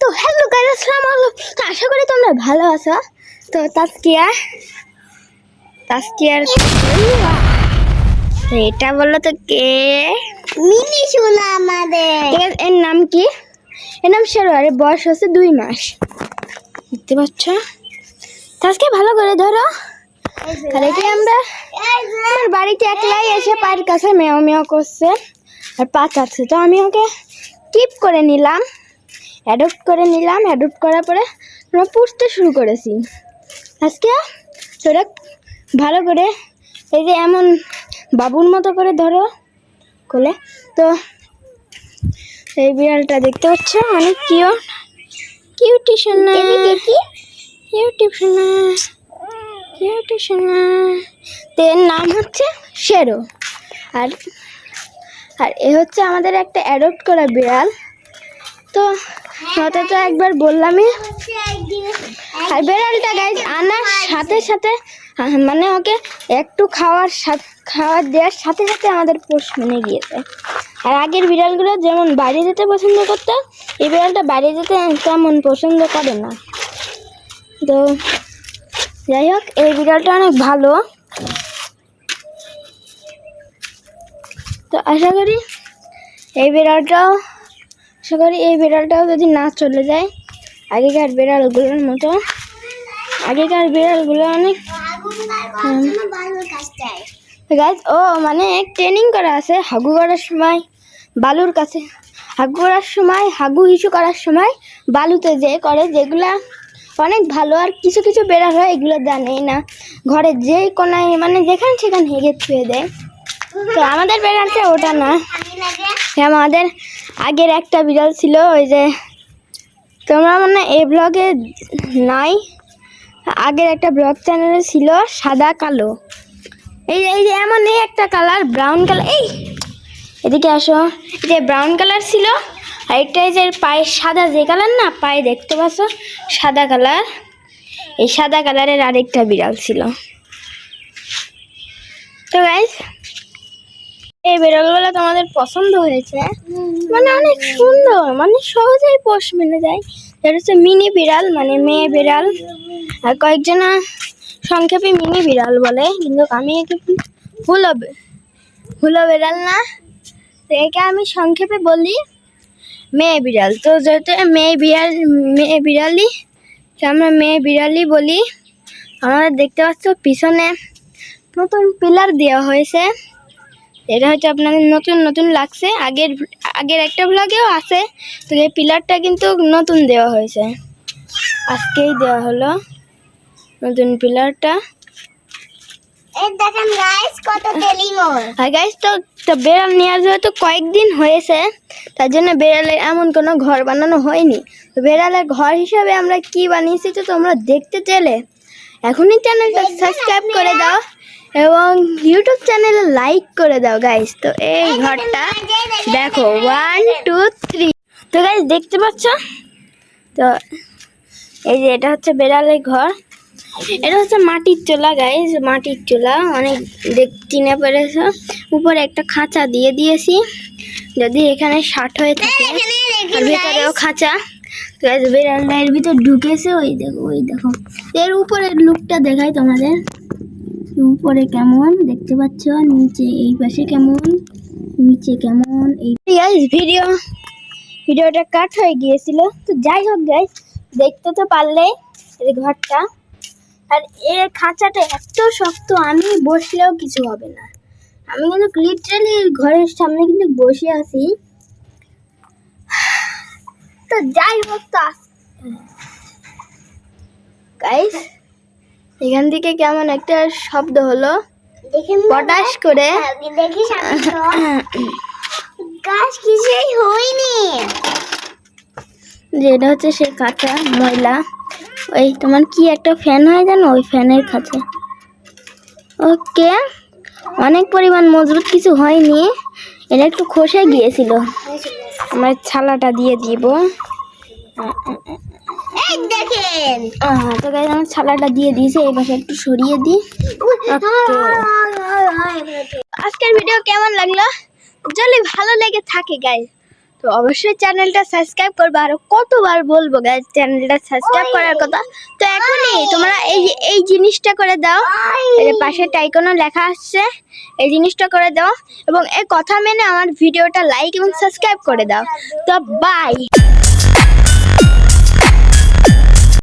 তো hello guys আসসালামু আলাইকুম। তো আশা করি তোমরা ভালো আছো। তো তাসকিয়া তাসকিয়ার এটা বলল তো কে? মিনি শোনা আমাদের। ঠিক আছে, এর নাম কি? এর নাম শেরো আর বয়স হচ্ছে দুই মাস। দেখতে পাচ্ছ? তাসকে ভালো করে ধরো। তাহলে কি আমরা আমার বাড়িতে একলাই এসে পায়ের কাছে মেও মেও করছে। আর পা চাচ্ছে তো আমি ওকে কিপ করে নিলাম। অ্যাডপ্ট করে নিলাম অ্যাডপ্ট করার পরে আমরা পুষতে শুরু করেছি। আজকে সেটা ভালো করে এই যে এমন বাবুর মতো করে ধরো কোলে। তো এই বিড়ালটা দেখতে পাচ্ছ অনেক কিউ কিউটি সোনা। কিউটি সোনা। কিউটি সোনা। তো এর নাম হচ্ছে শেরো। আর আর এ হচ্ছে আমাদের একটা অ্যাডপ্ট করা বিড়াল। তো হয়তো তো একবার বললামই। আর বিড়ালটা গাইজ আনার সাথে সাথে মানে ওকে একটু খাওয়ার খাবার দেওয়ার সাথে সাথে আমাদের পোষ মেনে গিয়েছে আর আগের বিড়ালগুলো যেমন বাইরে যেতে পছন্দ করতো, এই বিড়ালটা বাইরে যেতে তেমন পছন্দ করে না। তো যাই হোক, এই বিড়ালটা অনেক ভালো। তো আশা করি এই বিড়ালটাও আশা করি এই বিড়ালটাও যদি না চলে যায়, আগেকার বিড়ালগুলোর মতো। আগেকার বিড়ালগুলো অনেক গাছ ও মানে ট্রেনিং করা আছে হাগু করার সময়, বালুর কাছে। হাগু করার সময়, হাগু হিসু করার সময় বালুতে যে করে, যেগুলা অনেক ভালো আর কিছু কিছু বেড়াল হয়, এগুলো জানেই না। ঘরে যে কোনায় মানে যেখানে সেখানে হেগে ছুঁয়ে দেয়। তো আমাদের বেড়ালটা ওটা না। আমাদের আগের একটা বিড়াল ছিল, ওই যে তোমরা মানে এই ব্লগে নাই, আগের একটা ব্লগ চ্যানেলে ছিল সাদা কালো। এই এই যে এমন এই একটা কালার ব্রাউন কালার এই, এদিকে আসো। এই যে ব্রাউন কালার ছিল, আর একটা এই যে পায়ে সাদা যে কালার না, পায়ে দেখতে পাচ্ছ, সাদা কালার এই সাদা কালারের আরেকটা বিড়াল ছিল। তো গাইজ এই বিড়ালগুলো তোমাদের পছন্দ হয়েছে। মানে অনেক সুন্দর মানে সহজেই পোষ মেনে যায়। এটা হচ্ছে মিনি বিড়াল মানে মেয়ে বিড়াল। আর কয়েকজনা সংক্ষেপে মিনি বিড়াল বলে, কিন্তু আমি একে হুলো হুলো বিড়াল না। তো একে আমি সংক্ষেপে বলি মেয়ে বিড়াল। তো যেহেতু মেয়ে বিড়াল, মেয়ে বিড়ালই, তো আমরা মেয়ে বিড়ালই বলি। আমাদের দেখতে পাচ্ছ পিছনে নতুন পিলার দেওয়া হয়েছে। এটা হচ্ছে আপনাদের নতুন নতুন লাগছে। আগের আগের একটা ব্লগেও আছে। তো এই পিলারটা কিন্তু নতুন দেওয়া হয়েছে। আজকেই দেওয়া হলো নতুন পিলারটা দেখেন গাইস তো বেড়াল নিয়ে আসবে তো কয়েকদিন হয়েছে। তার জন্য বেড়ালের এমন কোনো ঘর বানানো হয়নি। তো বেড়ালের ঘর হিসাবে আমরা কি বানিয়েছি তো তোমরা দেখতে চাইলে। এখনই চ্যানেলটা সাবস্ক্রাইব করে দাও এবং ইউটিউব চ্যানেলে লাইক করে দাও গাইস তো এই ঘরটা দেখো ওয়ান টু থ্রি তো গাইস দেখতে পাচ্ছ? তো এই যে এটা হচ্ছে বেড়ালের ঘর। এটা হচ্ছে মাটির চুলা গাইস মাটির চুলা অনেক দেখ চিনে পেরেছে উপরে একটা খাঁচা দিয়ে দিয়েছি। যদি এখানে ষাট হয়ে থাকে আর ভেতরেও খাঁচা। তো এর ভিতর ঢুকেছে, ওই দেখো ওই দেখো। এর উপরের লুকটা দেখাই তোমাদের। উপরে কেমন দেখতে পাচ্ছ? নিচে, এই পাশে কেমন? নিচে কেমন? এই গাইস ভিডিও ভিডিওটা কাট হয়ে গিয়েছিল। তো যাই হোক গাইস দেখতে তো পারলে এই ঘরটা। আর এর খাঁচাটা এত শক্ত, আমি বসলেও কিছু হবে না। আমি কিন্তু লিটারালি ঘরের সামনে কিন্তু বসে আছি। তো যাই হোক তো গাইস এখান থেকে কেমন একটা শব্দ হলো? পটাশ করে। গাছ কিছুই হয়নি। যেটা হচ্ছে সে কাঁচা ময়লা। ওই তোমার কি একটা ফ্যান হয় জানো? ওই ফ্যানের কাছে। ওকে অনেক পরিমাণ মজবুত কিছু হয়নি। এটা একটু খসে গিয়েছিল। আমরা ছালাটা দিয়ে দিব। দেখেন। তো গাইজ আমার ছালাটা দিয়ে দিয়েছে এই পাশে একটু সরিয়ে দিই। আজকের ভিডিও কেমন লাগল? যদি ভালো লেগে থাকে গাইজ তো অবশ্যই চ্যানেলটা সাবস্ক্রাইব করবে। আর কতবার বলব গাইজ চ্যানেলটা সাবস্ক্রাইব করার কথা। তো এখনই তোমরা এই এই জিনিসটা করে দাও। এই যে পাশে টাইকনও লেখা আসছে এই জিনিসটা করে দাও। এবং এই কথা মেনে আমার ভিডিওটা লাইক এবং সাবস্ক্রাইব করে দাও। তো বাই